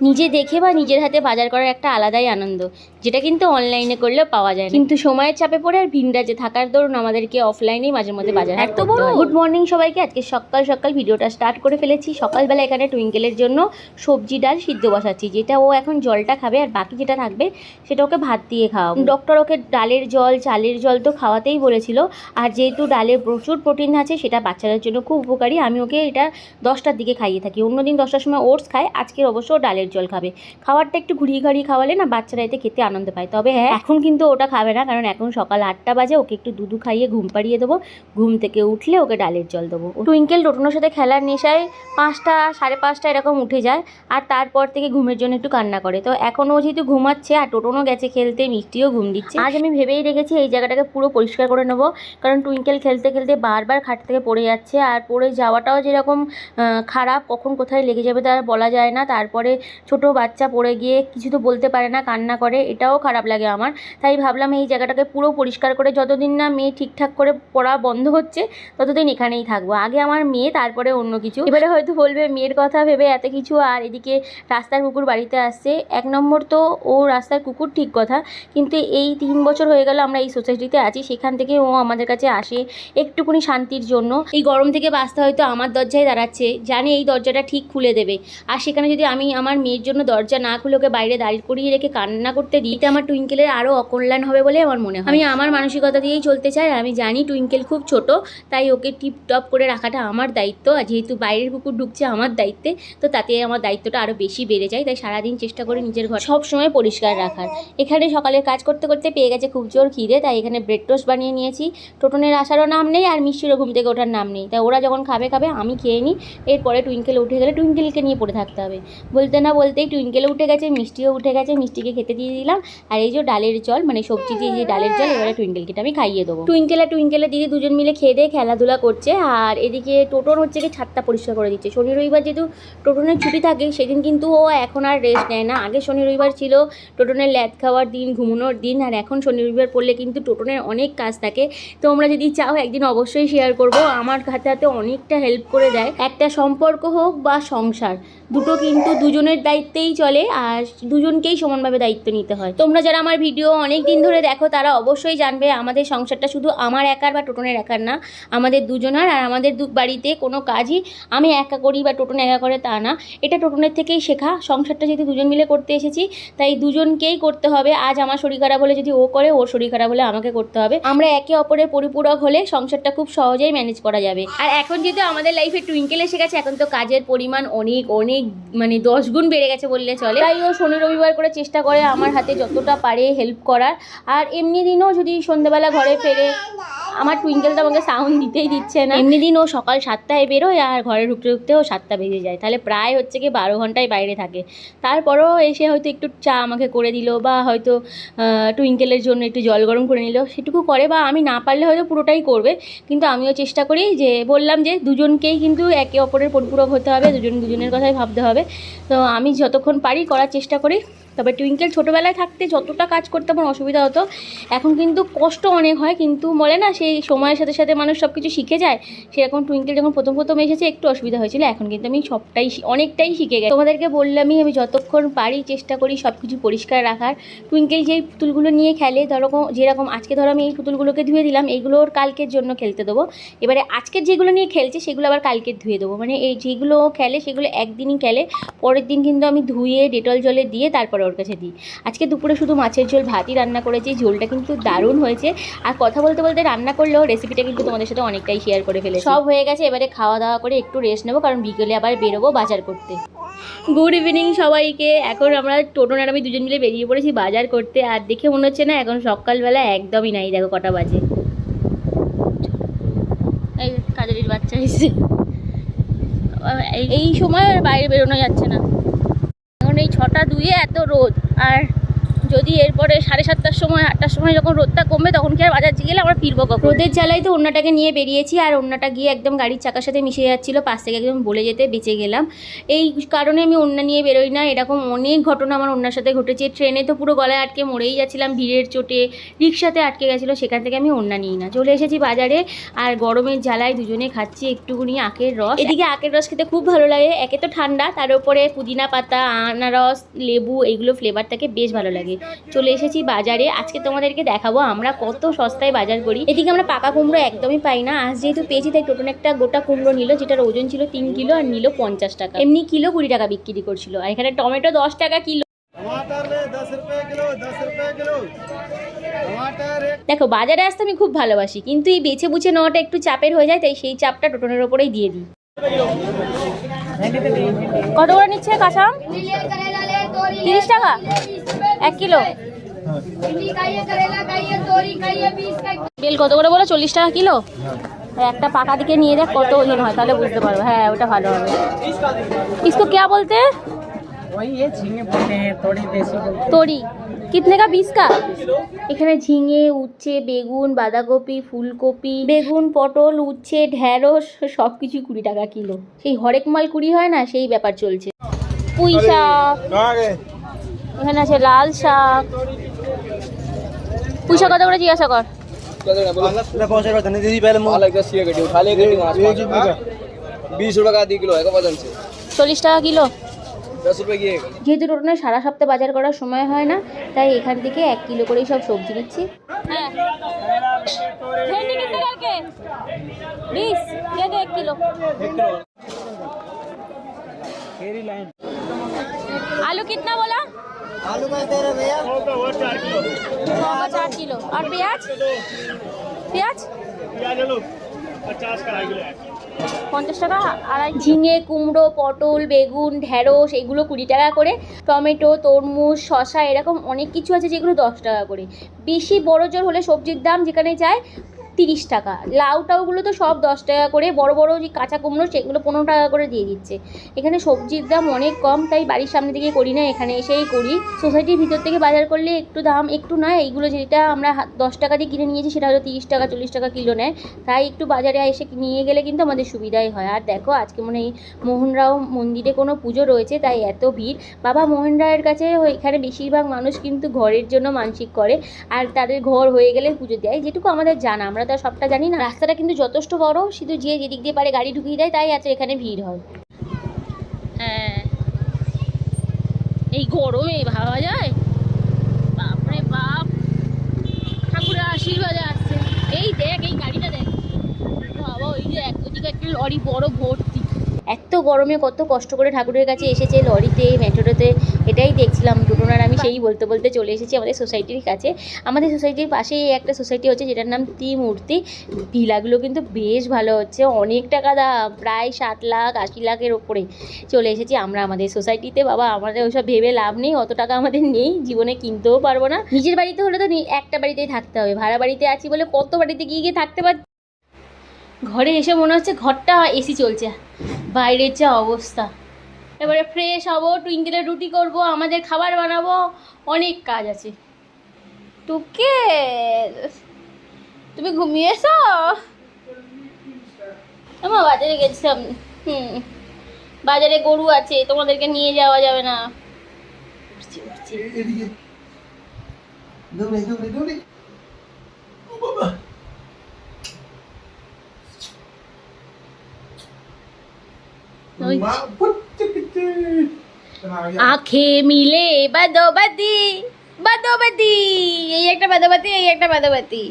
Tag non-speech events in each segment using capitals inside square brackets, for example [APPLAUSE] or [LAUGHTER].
নিজে দেখে বা নিজের হাতে বাজার করার একটা আলাদাই আনন্দ যেটা কিন্তু অনলাইনে করলেও পাওয়া যায় কিন্তু সময়ের চাপে পড়ে আর ভিন রাজ্যে থাকার দরুন আমাদেরকে অফলাইনেই মাঝে মধ্যে বাজার এত বড়! গুড মর্নিং সবাইকে আজকে সকাল সকাল ভিডিওটা স্টার্ট করে ফেলেছি। সকালবেলা এখানে টুইঙ্কেলের জন্য সবজি ডাল সিদ্ধ বসাচ্ছি যেটা ও এখন জলটা খাবে আর বাকি যেটা থাকবে সেটা ওকে ভাত দিয়ে খাওয়া ডক্টর ওকে ডালের জল চালের জল তো খাওয়াতেই বলেছিল। আর যেহেতু ডালে প্রচুর প্রোটিন আছে সেটা বাচ্চাদের জন্য খুব উপকারী। আমি ওকে এটা দশটার দিকে খাইয়ে থাকি। অন্যদিন দশটার সময় ওটস খায় আজকের অবশ্য ও জল খাবে। খাবারটা একটু ঘুরিয়ে ঘাড়িয়ে খাওয়ালে না বাচ্চারা এতে খেতে আনন্দ পায়। তবে হ্যাঁ এখন কিন্তু ওটা খাবে না। কারণ এখন সকাল আটটা বাজে, ওকে একটু দুধু খাইয়ে ঘুম পাড়িয়ে দেবো। ঘুম থেকে উঠলে ওকে ডালের জল দেবো। টুইঙ্কেল টোটনের সাথে খেলার নেশায় পাঁচটা, সাড়ে পাঁচটা এরকম উঠে যায় আর তারপর থেকে ঘুমের জন্য একটু কান্না করে। তো এখন ও যেহেতু ঘুমাচ্ছে আর টোটনও গেছে খেলতে, মিষ্টিও ঘুম দিচ্ছে। আজ আমি ভেবেই রেখেছি এই জায়গাটাকে পুরো পরিষ্কার করে নেব। কারণ টুইঙ্কেল খেলতে খেলতে বারবার খাট থেকে পড়ে যাচ্ছে। আর পড়ে যাওয়াটাও যেরকম খারাপ, কখন কোথায় লেগে যাবে তার বলা যায় না। তারপরে ছোট বাচ্চা পড়ে গিয়ে কিছু তো বলতে পারে না, কান্না করে, এটাও খারাপ লাগে আমার। তাই ভাবলাম এই জায়গাটাকে পুরো পরিষ্কার করে যতদিন না মেয়ে ঠিকঠাক করে পড়া বন্ধ হচ্ছে, ততদিন এখানেই থাকব। আগে আমার মেয়ে, তারপরে অন্য কিছু। এবারে হয়তো বলবে, মেয়ের কথা ভেবে এত কিছু, আর এদিকে রাস্তার কুকুর বাড়িতে আসছে। এক নম্বর তো ও রাস্তার কুকুর ঠিক কথা, কিন্তু এই তিন বছর হয়ে গেল আমরা এই সোসাইটিতে আছি, সেখান থেকে ও আমাদের কাছে আসে একটুকুনি শান্তির জন্য। এই গরম থেকে বাঁচতে হয়তো আমার দরজায় দাঁড়াচ্ছে, জানে এই দরজাটা ঠিক খুলে দেবে। আর সেখানে যদি আমি আমার মেয়ের জন্য দরজা না খুলে ওকে বাইরে দাঁড়িয়ে করিয়ে রেখে কান্না করতে দিই, এতে আমার টুইঙ্কেলের আরও অকল্যাণ হবে বলে আমার মনে হয়। আমি আমার মানসিকতা দিয়েই চলতে চাই আমি জানি টুইঙ্কেল খুব ছোট, তাই ওকে টিপ টপ করে রাখাটা আমার দায়িত্ব, আর যেহেতু বাইরের কুকুর ঢুকছে আমার দায়িত্বে, তো তাতে আমার দায়িত্বটা আরও বেশি বেড়ে যায়, তাই সারাদিন চেষ্টা করি নিজের ঘর সব সময় পরিষ্কার রাখার। এখানে সকালে কাজ করতে করতে পেয়ে গেছে খুব জোর খিদে, তাই এখানে ব্রেড টোস্ট বানিয়ে নিয়েছি। টোটনের আসারও নাম নেই, আর মিষ্টিরও ঘুম থেকে ওঠার নাম নেই, তাই ওরা যখন খাবে খাবে আমি খেয়ে নিই, এরপরে টুইঙ্কেল উঠে গেলে টুইঙ্কেলকে নিয়ে পড়ে থাকতে হবে। বলতে না বলতেই টুইঙ্কেলও উঠে গেছে, মিষ্টিও উঠে গেছে, মিষ্টিকে খেতে দিয়ে দিলাম। আর এই যে ডালের জল মানে সবজি দিয়ে যে ডালের জল, এবারে টুইঙ্কেলকে আমি খাইয়ে দেবো। আর টুইঙ্কেলের দিদি দুজন মিলে খেয়ে দিয়ে খেলাধুলা করছে। আর এদিকে টোটন হচ্ছে কি ছাদটা পরিষ্কার করে দিচ্ছে। শনি রবিবার যেহেতু টোটনের ছুটি থাকে, সেদিন কিন্তু ও এখন আর রেস্ট নেয় না। আগে শনি রবিবার ছিল টোটনের ল্যাদ খাওয়ার দিন, ঘুমানোর দিন, আর এখন শনি রবিবার পড়লে কিন্তু টোটনের অনেক কাজ থাকে। তো আমরা যদি চাও, একদিন অবশ্যই শেয়ার করব। আমার হাতে হাতে অনেকটা হেল্প করে দেয়। একটা সম্পর্ক হোক বা সংসার দুটো কিন্তু দুজনের দায়িত্বেই চলে আর দুজনকেই সমানভাবে দায়িত্ব নিতে হয়। তোমরা যারা আমার ভিডিও অনেক দিন ধরে দেখো, তারা অবশ্যই জানবে আমাদের সংসারটা শুধু আমার একার বা টোটনের একার না, আমাদের দুজনার আর আমাদের দু বাড়িতে কোনো কাজই আমি একা করি বা টোটন একা করে তা না। এটা টোটনের থেকেই শেখা, সংসারটা যেহেতু দুজন মিলে করতে এসেছি, তাই দুজনকেই করতে হবে। আজ আমার শরীর খারাপ হলে যদি ও করে, ওর শরীর খারাপ হলে আমাকে করতে হবে। আমরা একে অপরের পরিপূরক হলে সংসারটা খুব সহজেই ম্যানেজ করা যাবে। আর এখন যেহেতু আমাদের লাইফে টুইঙ্কেল এসে গেছে, এখন তো কাজের পরিমাণ অনেক অনেক মানে দশ গুণ বেড়ে গেছে বললে চলে। তাই ও শনি রবিবার করে চেষ্টা করে আমার হাতে যতটা পারে হেল্প করার। আর এমনি দিনও যদি সন্ধ্যেবেলা ঘরে ফেরে, আমার টুইঙ্কেল তো আমাকে সাউন্ড দিতেই দিচ্ছে না। এমনি দিন ও সকাল সাতটায় বেরোয় আর ঘরে ঢুকতে ঢুকতে ও সাতটা বেজে যায়। তাহলে প্রায় হচ্ছে কি বারো ঘন্টায় বাইরে থাকে। তারপরেও এসে হয়তো একটু চা আমাকে করে দিল বা হয়তো টুইঙ্কেলের জন্য একটু জল গরম করে নিল। সেটুকু করে বা আমি না পারলে হয়তো পুরোটাই করবে। কিন্তু আমিও চেষ্টা করি যে, বললাম যে দুজনকেই কিন্তু একে অপরের পরিপূরক হতে হবে। দুজন দুজনের কথাই ভাবতে হবে। তো আমি যতক্ষণ পারি করার চেষ্টা করি। তবে টুইঙ্কেল ছোটোবেলায় থাকতে যতটা কাজ করতে আমার অসুবিধা হতো, এখন কিন্তু কষ্ট অনেক হয়, কিন্তু বলে না সেই সময়ের সাথে সাথে মানুষ সব কিছু শিখে যায়, সেরকম টুইঙ্কেল যখন প্রথম প্রথম এসেছে একটু অসুবিধা হয়েছিল, এখন কিন্তু আমি সবটাই অনেকটাই শিখে গেছি। তোমাদেরকে বললামই আমি যতক্ষণ পারি চেষ্টা করি সব কিছু পরিষ্কার রাখার। টুইঙ্কেল যেই পুতুলগুলো নিয়ে খেলে, ধরো যেরকম আজকে ধরো আমি এই পুতুলগুলোকে ধুয়ে দিলাম, এইগুলোর কালকের জন্য খেলতে দেবো। এবারে আজকের যেগুলো নিয়ে খেলছে, সেগুলো আবার কালকে ধুয়ে দেবো। মানে এই যেগুলো খেলে, সেগুলো একদিনই খেলে, পরের দিন কিন্তু আমি ধুয়ে, ডেটল জলে দিয়ে তারপরে ওর কাছে দিই। আজকে দুপুরে শুধু মাছের ঝোল ভাতই রান্না করেছি ঝোলটা কিন্তু দারুণ হয়েছে। আর কথা বলতে বলতে রান্না করলেও রেসিপিটা কিন্তু তোমাদের সাথে অনেকটাই শেয়ার করে ফেলে সব হয়ে গেছে এবারে খাওয়া দাওয়া করে একটু রেস্ট নেব কারণ বিকেলে আবার বেরোবো বাজার করতে। গুড ইভিনিং সবাইকে। এখন আমরা টোটন আর আমি দুজন মিলে বেরিয়ে পড়েছি বাজার করতে। আর দেখে মনে হচ্ছে না এখন সকালবেলা একদমই নাই দেখো কটা বাজে। এই কাজের বাচ্চা এসে এই- সময় আর বাইরে বেরোনো যাচ্ছে না। ছটা দুয়ে এত রোদ। আর যদি এরপরে সাড়ে সাতটার সময় আটটার সময় যখন রোদটা কমবে তখন কি আর বাজার গেলে আমরা ফিরবো কখন? রোদের জ্বালায় তো অন্যটাকে নিয়ে বেরিয়েছি আর অন্যটা গিয়ে একদম গাড়ির চাকার সাথে মিশে যাচ্ছিল পাশ থেকে একদম বলে যেতে বেঁচে গেলাম। এই কারণে আমি অন্য নিয়ে বেরোই না এরকম অনেক ঘটনা আমার অন্যার সাথে ঘটেছে। ট্রেনে তো পুরো গলায় আটকে মরেই যাচ্ছিলাম ভিড়ের চোটে রিক্সাতে আটকে গেছিল সেখান থেকে আমি অন্য নিই না। চলে এসেছি বাজারে আর গরমের জ্বালায় দুজনে খাচ্ছি একটুকুনি আখের রস। এদিকে আখের রস খেতে খুব ভালো লাগে একে তো ঠান্ডা তার উপরে পুদিনা পাতা আনারস লেবু এইগুলো ফ্লেভারটাকে বেশ ভালো লাগে। চলে এসেছি বাজারে। আজকে তোমাদেরকে দেখাবো আমরা কত সস্তায় বাজার করি। এদিকে আমরা পাকা কুমড়ো একদমই পাই না। আজ যেহেতু পেয়েছি তাই টোটন একটা গোটা কুমড়ো নিল যেটার ওজন ছিল তিন কিলো আর নিল পঞ্চাশ টাকা। এমনি কিলো কুড়ি টাকা বিক্রি করছিল। আর এখানে টমেটো দশ টাকা কিলো। দেখো বাজারে আসতে আমি খুব ভালোবাসি কিন্তু এই বেছে বুঝে নেওয়াটা একটু চাপের হয়ে যায় তাই সেই চাপটা টোটনের ওপরেই দিয়ে দিই। কত করে নিচ্ছে কাসাম তিরিশ টাকা? এক কিলো বেল কত করে বলো চল্লিশ টাকা কিলো একটা পাকা দিকে নিয়ে দেখ কত ওজন হয় তাহলে বুঝতে পারবো হ্যাঁ ওটা ভালো হবে इसको क्या बोलते हैं वही ये झींगे बोलते हैं थोड़ी देसी बोलते हैं তরি কিতনে কা বিশ কা এখানে ঝিঙে উচ্ছে বেগুন বাঁধাকপি ফুলকপি বেগুন পটল উচ্ছে ঢ্যাঁড়স সব কিছু কুড়ি টাকা কিলো সেই হরেক মাল কুড়ি হয় না সেই ব্যাপার চলছে পুঁই শাক कहाँ गए এখানে আছে লাল শাক। পুঁই শাক কত করে জিজ্ঞাসা কর। চল্লিশ টাকা কিলো। যেহেতু টোটাল সারা সপ্তাহে বাজার করার সময় হয় না, তাই এখান থেকে এক কিলো করেই সব সবজি নিচ্ছি। আলু কিতনা বলা? বিশ দিয়ে দে এক কিলো फेरी लाइन आलू कितना बोला आलू का दे रहे भैया सौ का चार किलो और प्याज प्याज পঞ্চাশ টাকা আড়াই ঝিঙে কুমড়ো পটল বেগুন ঢ্যাঁড়স এগুলো কুড়ি টাকা করে টমেটো তরমুজ শশা এরকম অনেক কিছু আছে যেগুলো দশ টাকা করে বেশি বড় জোর হলে সবজির দাম যেখানে যায় তিরিশ টাকা। লাউ টাউগুলো তো সব দশ টাকা করে, বড় বড় যে কাঁচা কুমড়ো সেগুলো পনেরো টাকা করে দিয়ে দিচ্ছে। এখানে সবজির দাম অনেক কম, তাই বাড়ির সামনে থেকে করি না, এখানে এসেই করি। সোসাইটির ভিতর থেকে বাজার করলে একটু দাম একটু না, এইগুলো যেটা আমরা দশ টাকা দিয়ে কিনে নিয়েছি সেটা হলো তিরিশ টাকা, চল্লিশ টাকা কিলো নেয়। তাই একটু বাজারে এসে নিয়ে গেলে কিন্তু আমাদের সুবিধাই হয়। আর দেখো, আজকে মনে হয় মোহনরাও মন্দিরে কোনো পুজো রয়েছে, তাই এত ভিড়। বাবা মোহন রায়ের কাছে এখানে বেশিরভাগ মানুষ কিন্তু ঘরের জন্য মানসিক করে, আর তাদের ঘর হয়ে গেলে পুজো দেয়। যেটুকু আমাদের জানা, আমরা তো আর সবটা জানি না। রাস্তাটা কিন্তু যথেষ্ট বড়, শুধু যে যেদিক দিয়ে পারে গাড়ি ঢুকিয়ে দেয়, তাই আছে, এখানে ভিড় হয়। হ্যাঁ। এই গরমে, ভাবা যায়? বাপরে বাপ। ঠাকুরের আশীর্বাদে আসছে। এই দেখ, এই গাড়িটা দেখ। বাবা, ওই যে একদিকে একটা লরি, বড় ভর্তি এত গরমে কত কষ্ট করে ঠাকুরের কাছে এসেছে, লরিতে, মেট্রোতে, এটাই দেখছিলাম। দুটোনার আমি সেই বলতে বলতে চলে এসেছি আমাদের সোসাইটির কাছে। আমাদের সোসাইটির পাশেই একটা সোসাইটি হচ্ছে যেটার নাম ত্রিমূর্তি। ভিলাগুলো কিন্তু বেশ ভালো হচ্ছে, অনেক টাকা দাম, প্রায় ষাট লাখ, আশি লাখের ওপরে চলে এসেছি আমরা আমাদের সোসাইটিতে। বাবা, আমাদের ওইসব ভেবে লাভ নেই, অত টাকা আমাদের নেই, জীবনে কিনতেও পারব না। নিজের বাড়িতে হলে তো একটা বাড়িতেই থাকতে হবে, ভাড়া বাড়িতে আছি বলে কত বাড়িতে গিয়ে গিয়ে থাকতে পার ঘরে এসে মনে হচ্ছে ঘরটা এসি চলছে। বাইরের যা অবস্থা। এবারে ফ্রেশ হব টুইঙ্কেলের রুটি করব আমাদের খাবার বানাবো অনেক কাজ আছে। টুকে তুমি ঘুমিয়েছো? আমার বাজারে গেছিলাম। হুম বাজারে গরু আছে তোমাদেরকে নিয়ে যাওয়া যাবে না। উঠছি, উঠছি। আখে মিলে বাদবাতি বাদবাতি এই একটা বাদবাতি এই একটা বাদবাতি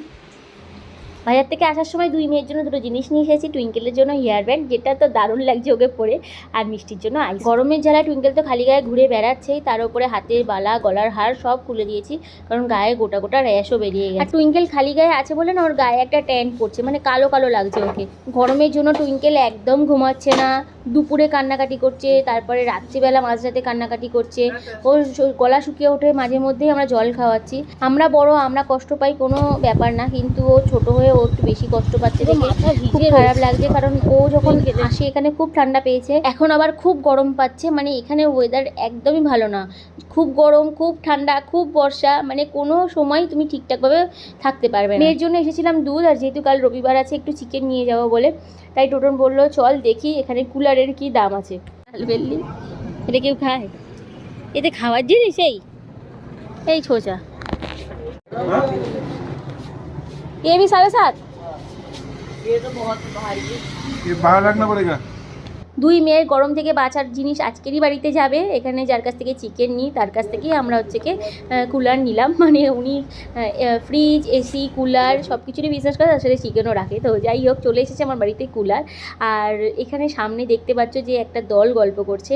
বাজার থেকে আসার সময় দুই মেয়ের জন্য দুটো জিনিস নিয়ে এসেছি টুইঙ্কেলের জন্য হেয়ার ব্যান্ড যেটা তো দারুণ লাগছে ওকে পরে, আর মিষ্টির জন্য আইস গরমের জ্বালায় টুইঙ্কেল তো খালি গায়ে ঘুরে বেড়াচ্ছেই তার উপরে হাতের বালা, গলার হার সব খুলে দিয়েছি, কারণ গায়ে গোটা গোটা র্যাশও বেরিয়ে গেছে। আর টুইঙ্কেল খালি গায়ে আছে বলে না, ওর গায়ে একটা ট্যান্ট পড়ছে মানে কালো কালো লাগছে ওকে। গরমের জন্য টুইঙ্কেল একদম ঘুমাচ্ছে না, দুপুরে কান্নাকাটি করছে, তারপরে রাত্রিবেলা মাঝরাতে কান্নাকাটি করছে ওর গলা শুকিয়ে ওঠে, মাঝে মধ্যেই আমরা জল খাওয়াচ্ছি। আমরা বড়, আমরা কষ্ট পাই, কোনো ব্যাপার না, কিন্তু ও ছোট হয়ে ও একটু বেশি কষ্ট পাচ্ছে দেখে। খুব খারাপ লাগছে কারণ ও যখন আসে এখানে খুব ঠান্ডা পেয়েছে। এখন আবার খুব গরম পাচ্ছে। মানে এখানে ওয়েদার একদমই ভালো না। খুব গরম খুব ঠান্ডা খুব বর্ষা। মানে কোনো সময় তুমি ঠিকঠাকভাবে থাকতে পারবে না। মেয়ের জন্য এসেছিলাম দুধ আর যেহেতু কাল রবিবার আছে একটু চিকেন নিয়ে যাব বলে। তাই টোটন বলল চল দেখি এখানে কুলারের কি দাম আছে? বেললি এটা কেউ খায়? এতে খাওয়ার জিনিস এই? এই ছোচা। ये भी साढ़े सात ये तो बहुत भारी है। ये बाहर रखना पड़ेगा। দুই মেয়ের গরম থেকে বাঁচার জিনিস আজকেরই বাড়িতে যাবে। এখানে যার কাছ থেকে চিকেন নিই, তার কাছ থেকেই আমরা হচ্ছে কি কুলার নিলাম। [LAUGHS] মানে উনি ফ্রিজ এসি কুলার সব কিছুরই বিশ্বাস করে, তার সাথে চিকেনও রাখে। তো যাই হোক, চলে এসেছে আমার বাড়িতে কুলার আর এখানে সামনে দেখতে পাচ্ছ যে একটা দল গল্প করছে।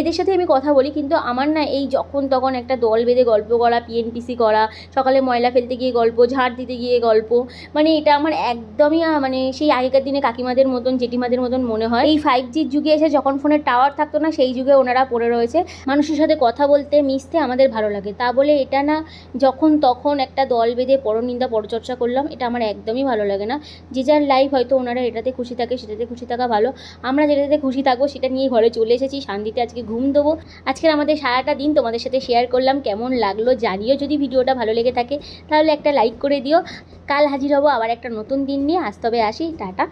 এদের সাথে আমি কথা বলি, কিন্তু আমার না এই যখন তখন একটা দল বেঁধে গল্প করা পিএনপিসি করা, সকালে ময়লা ফেলতে গিয়ে গল্প, ঝাড় দিতে গিয়ে গল্প মানে এটা আমার একদমই মানে সেই আগেকার দিনে কাকিমাদের মতন, জেঠিমাদের মতন মনে হয়। এই ফাইভ জির এসে যখন ফোনের টাওয়ার থাকতো না, সেই যুগে ওনারা পড়ে রয়েছে। মানুষের সাথে কথা বলতে, মিশতে আমাদের ভালো লাগে। তা বলে এটা না, যখন তখন একটা দল বেঁধে পরনিন্দা, পরচর্চা করলাম, এটা আমার একদমই ভালো লাগে না। যে যার লাইফ হয়তো ওনারা এটাতে খুশি থাকে, সেটাতে খুশি থাকা ভালো। আমরা যেটাতে খুশি থাকব, সেটা নিয়ে ঘরে চলে এসেছি, শান্তিতে আজকে ঘুম দেবো। আজকের আমাদের সারাটা দিন তোমাদের সাথে শেয়ার করলাম, কেমন লাগল জানিও যদি ভিডিওটা ভালো লেগে থাকে। তাহলে একটা লাইক করে দিও। কাল হাজির হব আবার একটা নতুন দিন নিয়ে আসতে হবে আসি, টাটা।